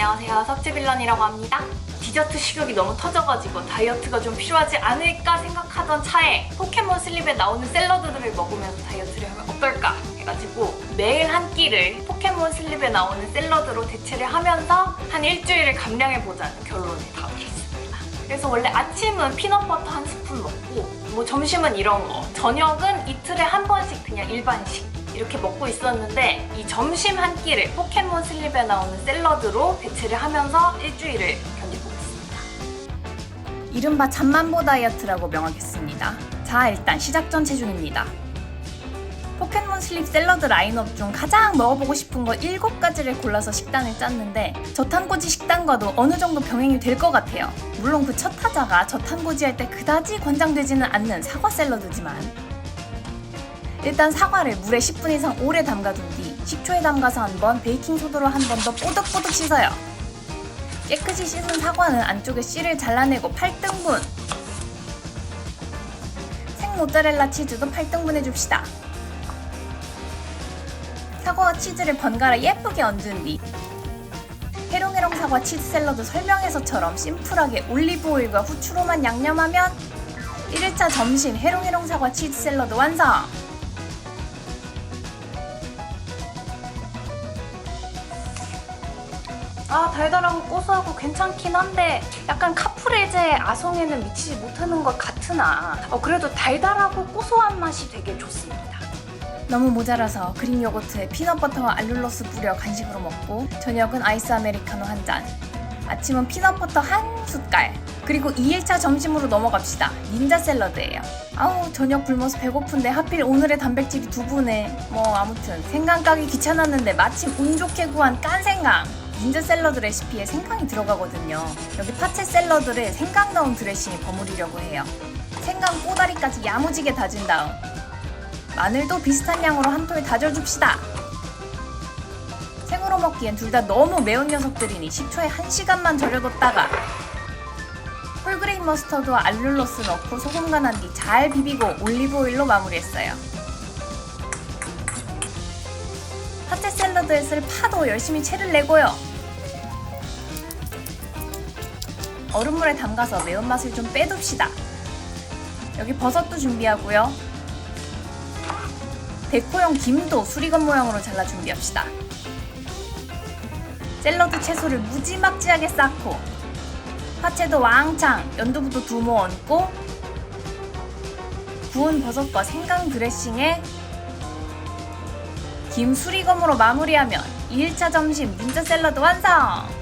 안녕하세요. 석지빌런이라고 합니다. 디저트 식욕이 너무 터져가지고 다이어트가 좀 필요하지 않을까 생각하던 차에 포켓몬 슬립에 나오는 샐러드들을 먹으면서 다이어트를 하면 어떨까 해가지고 매일 한 끼를 포켓몬 슬립에 나오는 샐러드로 대체를 하면서 한 일주일을 감량해보자는 결론에 다다랐습니다. 그래서 원래 아침은 피넛버터 한 스푼 먹고 뭐 점심은 이런 거 저녁은 이틀에 한 번씩 그냥 일반식 이렇게 먹고 있었는데 이 점심 한 끼를 포켓몬 슬립에 나오는 샐러드로 대체를 하면서 일주일을 견뎌보겠습니다. 이른바 잠만보 다이어트라고 명하겠습니다. 자, 일단 시작 전 체중입니다. 포켓몬 슬립 샐러드 라인업 중 가장 먹어보고 싶은 거 7가지를 골라서 식단을 짰는데 저탄고지 식단과도 어느 정도 병행이 될 것 같아요. 물론 그 첫 타자가 저탄고지 할 때 그다지 권장되지는 않는 사과 샐러드지만 일단 사과를 물에 10분 이상 오래 담가둔 뒤 식초에 담가서 한 번, 베이킹소다로 한 번 더 뽀득뽀득 씻어요. 깨끗이 씻은 사과는 안쪽에 씨를 잘라내고 8등분 생 모짜렐라 치즈도 8등분 해줍시다 사과와 치즈를 번갈아 예쁘게 얹은 뒤 해롱해롱 사과 치즈 샐러드 설명에서처럼 심플하게 올리브 오일과 후추로만 양념하면 1일차 점심 해롱해롱 사과 치즈 샐러드 완성! 달달하고 고소하고 괜찮긴 한데 약간 카프레제의 아성에는 미치지 못하는 것 같으나 어, 그래도 달달하고 고소한 맛이 되게 좋습니다. 너무 모자라서 그릭 요거트에 피넛버터와 알룰로스 뿌려 간식으로 먹고 저녁은 아이스 아메리카노 한 잔. 아침은 피넛버터 한 숟갈. 그리고 2일차 점심으로 넘어갑시다. 닌자 샐러드예요. 아우 저녁 굶어서 배고픈데 하필 오늘의 단백질이 두 분에 뭐 아무튼 생강 까기 귀찮았는데 마침 운 좋게 구한 깐 생강. 닌자 샐러드 레시피에 생강이 들어가거든요. 여기 파채 샐러드를 생강 넣은 드레싱에 버무리려고 해요. 생강 꼬다리까지 야무지게 다진 다음 마늘도 비슷한 양으로 한 통에 다져줍시다. 생으로 먹기엔 둘 다 너무 매운 녀석들이니 식초에 1시간만 절여뒀다가 홀그레인 머스터드와 알룰로스 넣고 소금 간한 뒤 잘 비비고 올리브오일로 마무리했어요. 파채 샐러드에 쓸 파도 열심히 채를 내고요. 얼음물에 담가서 매운맛을 좀 빼둡시다. 여기 버섯도 준비하고요. 데코용 김도 수리건 모양으로 잘라 준비합시다. 샐러드 채소를 무지막지하게 쌓고 파채도 왕창, 연두부도 두모 얹고 구운 버섯과 생강 드레싱에 김 수리검으로 마무리하면 2일차 점심 닌자 샐러드 완성!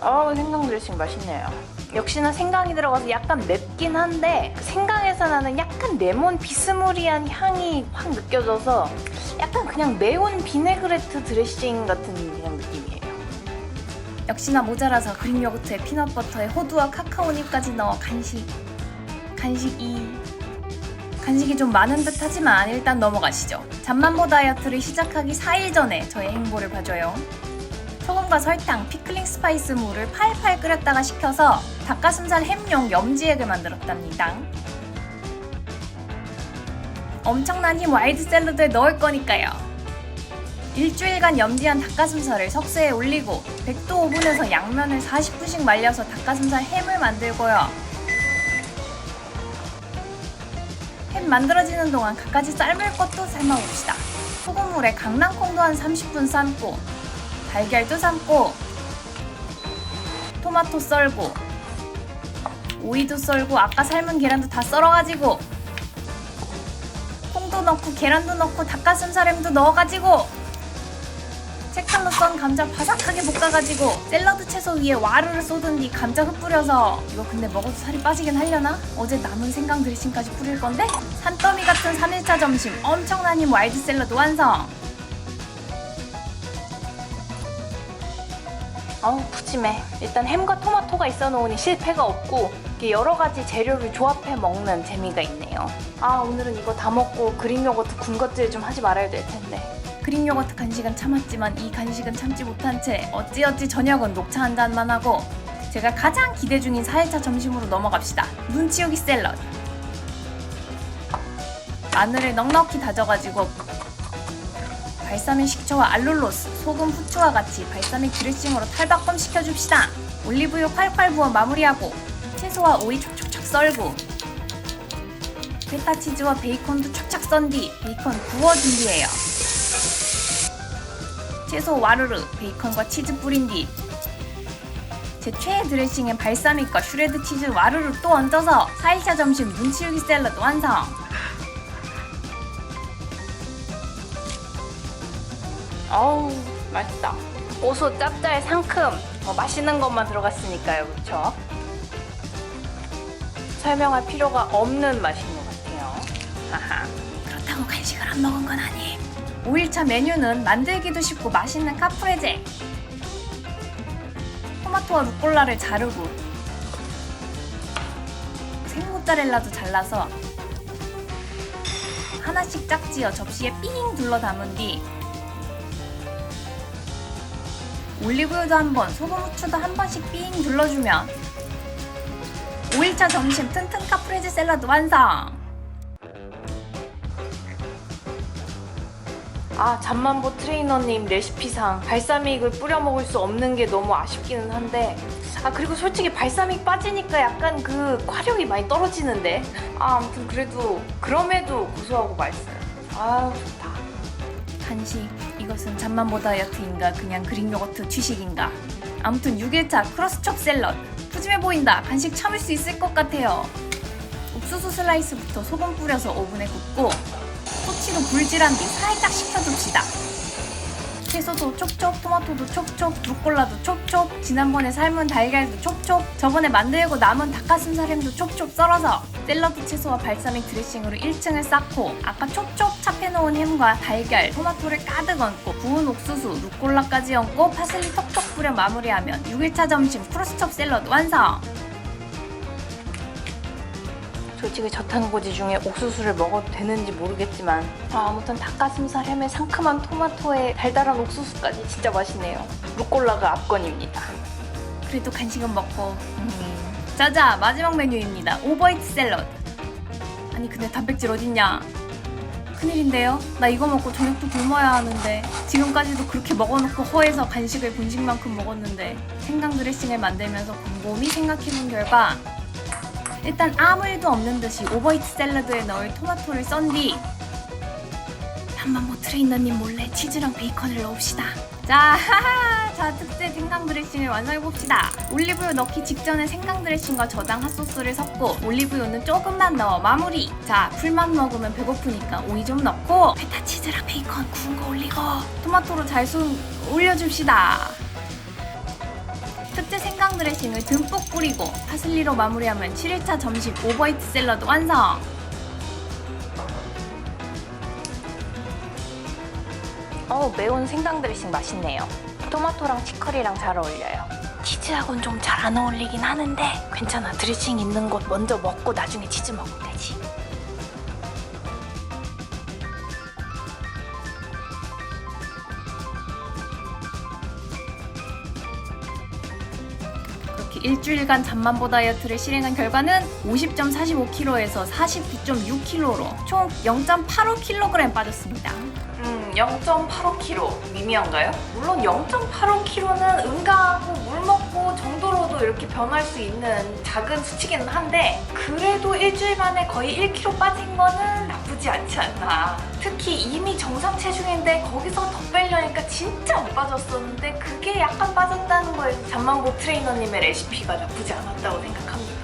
어우 생강 드레싱 맛있네요. 역시나 생강이 들어가서 약간 맵긴 한데 그 생강에서 나는 약간 레몬 비스무리한 향이 확 느껴져서 약간 그냥 매운 비네그레트 드레싱 같은 그냥 느낌이에요. 역시나 모자라서 그릭 요거트에 피넛버터에 호두와 카카오닙까지 넣어 간식 간식이 간식이 좀 많은 듯 하지만 일단 넘어가시죠 잠만보 다이어트를 시작하기 4일 전에 저의 행보를 봐줘요 소금과 설탕, 피클링 스파이스 물을 팔팔 끓였다가 식혀서 닭가슴살 햄용 염지액을 만들었답니다 엄청난 힘 와이드 샐러드에 넣을 거니까요 일주일간 염지한 닭가슴살을 석쇠에 올리고 100도 오븐에서 양면을 40분씩 말려서 닭가슴살 햄을 만들고요. 햄 만들어지는 동안 갖가지 삶을 것도 삶아봅시다. 소금물에 강낭콩도 한 30분 삶고 달걀도 삶고 토마토 썰고 오이도 썰고 아까 삶은 계란도 다 썰어가지고 콩도 넣고 계란도 넣고 닭가슴살 햄도 넣어가지고 색깔로 썬 감자 바삭하게 볶아가지고 샐러드 채소 위에 와르르 쏟은 뒤 감자 흙 뿌려서 이거 근데 먹어도 살이 빠지긴 하려나? 어제 남은 생강 드레싱까지 뿌릴 건데? 산더미 같은 3일차 점심 엄청난 힘 와이드 샐러드 완성! 어우 푸짐해. 일단 햄과 토마토가 있어 놓으니 실패가 없고 이렇게 여러 가지 재료를 조합해 먹는 재미가 있네요. 아 오늘은 이거 다 먹고 그릭 요거트 군것질 좀 하지 말아야 될 텐데. 그릭 요거트 간식은 참았지만 이 간식은 참지 못한 채 어찌어찌 저녁은 녹차 한 잔만 하고 제가 가장 기대 중인 4일차 점심으로 넘어갑시다. 눈치우기 샐러드. 마늘을 넉넉히 다져가지고 발사믹 식초와 알룰로스, 소금, 후추와 같이 발사믹 드레싱으로 탈바꿈 시켜줍시다. 올리브유 콸콸 부어 마무리하고 채소와 오이 촉촉촉 썰고 페타 치즈와 베이컨도 착착 썬뒤 베이컨 구워 준비해요. 채소 와르르, 베이컨과 치즈 뿌린 뒤 제 최애 드레싱엔 발사믹과 슈레드 치즈 와르르 또 얹어서 4일차 점심 눈치우기 샐러드 완성! 어우 맛있다 고소 짭짤 상큼 어, 맛있는 것만 들어갔으니까요 그쵸? 설명할 필요가 없는 맛인 것 같아요 하하 그렇다고 간식을 안 먹은 건 아님. 5일차 메뉴는 만들기도 쉽고 맛있는 카프레제. 토마토와 루꼴라를 자르고 생모짜렐라도 잘라서 하나씩 짝지어 접시에 삥 둘러 담은 뒤 올리브유도 한 번, 소금 후추도 한 번씩 삥 둘러주면 5일차 점심 튼튼 카프레제 샐러드 완성! 아 잠만보 트레이너님 레시피상 발사믹을 뿌려 먹을 수 없는 게 너무 아쉽기는 한데 아 그리고 솔직히 발사믹 빠지니까 약간 그 화력이 많이 떨어지는데? 아 아무튼 그래도 그럼에도 고소하고 맛있어요. 아 좋다. 간식 이것은 잠만보 다이어트인가 그냥 그릭 요거트 취식인가. 아무튼 6일차 크로스촉 샐러드. 푸짐해 보인다. 간식 참을 수 있을 것 같아요. 옥수수 슬라이스부터 소금 뿌려서 오븐에 굽고 꼬치로 불질한 뒤 살짝 식혀줍시다 채소도 촉촉, 토마토도 촉촉, 루꼴라도 촉촉, 지난번에 삶은 달걀도 촉촉, 저번에 만들고 남은 닭가슴살 햄도 촉촉 썰어서 샐러드 채소와 발사믹 드레싱으로 1층을 쌓고 아까 촉촉 찹해놓은 햄과 달걀, 토마토를 가득 얹고 구운 옥수수, 루꼴라까지 얹고 파슬리 톡톡 뿌려 마무리하면 6일차 점심 크로스첩 샐러드 완성! 솔직히 저탄고지 중에 옥수수를 먹어도 되는지 모르겠지만 아, 아무튼 닭가슴살 햄에 상큼한 토마토에 달달한 옥수수까지 진짜 맛있네요. 루꼴라가 압권입니다. 그래도 간식은 먹고. 음. 자자 마지막 메뉴입니다. 오버히트 샐러드. 아니 근데 단백질 어딨냐? 큰일인데요? 나 이거 먹고 저녁도 굶어야 하는데 지금까지도 그렇게 먹어놓고 허해서 간식을 본식만큼 먹었는데 생강 드레싱을 만들면서 곰곰이 생각해본 결과 일단 아무 일도 없는 듯이 오버히트 샐러드에 넣을 토마토를 썬 뒤 한번 뭐 트레이너님 몰래 치즈랑 베이컨을 넣읍시다 자, 하하! 자, 특제 생강 드레싱을 완성해봅시다. 올리브유 넣기 직전에 생강 드레싱과 저당 핫소스를 섞고 올리브유는 조금만 넣어 마무리. 자, 풀만 먹으면 배고프니까 오이 좀 넣고 페타 치즈랑 베이컨 구운 거 올리고 토마토로 잘숨 올려줍시다. 특제 생강 드레싱을 듬뿍 뿌리고 파슬리로 마무리하면 7일차 점심 오버히트 샐러드 완성! 어우 매운 생강 드레싱 맛있네요. 토마토랑 치커리랑 잘 어울려요. 치즈하고는 좀 잘 안 어울리긴 하는데 괜찮아. 드레싱 있는 것 먼저 먹고 나중에 치즈 먹으면 일주일간 잠만보 다이어트를 실행한 결과는 50.45kg에서 49.6kg로 총 0.85kg 빠졌습니다. 음 0.85kg 미미한가요? 물론 0.85kg는 응가하고 물 먹고 정도 이렇게 변할 수 있는 작은 수치기는 한데 그래도 일주일 만에 거의 1kg 빠진 거는 나쁘지 않지 않나. 특히 이미 정상 체중인데 거기서 더 빼려니까 진짜 못 빠졌었는데 그게 약간 빠졌다는 거에서 잠만보 트레이너님의 레시피가 나쁘지 않았다고 생각합니다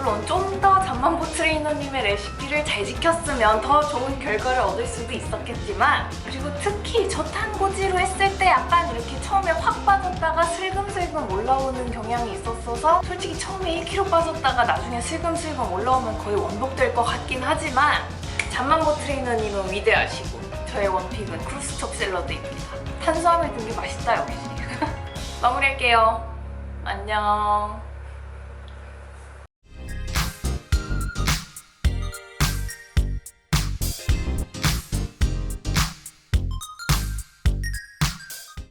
물론 좀 더 잠만보 트레이너님의 레시피를 잘 지켰으면 더 좋은 결과를 얻을 수도 있었겠지만 그리고 특히 저탄고지로 했을 때 약간 이렇게 처음에 확 빠졌다가 슬금슬금 올라오는 경향이 있었어서 솔직히 처음에 1kg 빠졌다가 나중에 슬금슬금 올라오면 거의 원복될 것 같긴 하지만 잠만보 트레이너님은 위대하시고 저의 원픽은 크루스첩 샐러드입니다. 탄수화물 든게 맛있다 역시. 마무리할게요. 안녕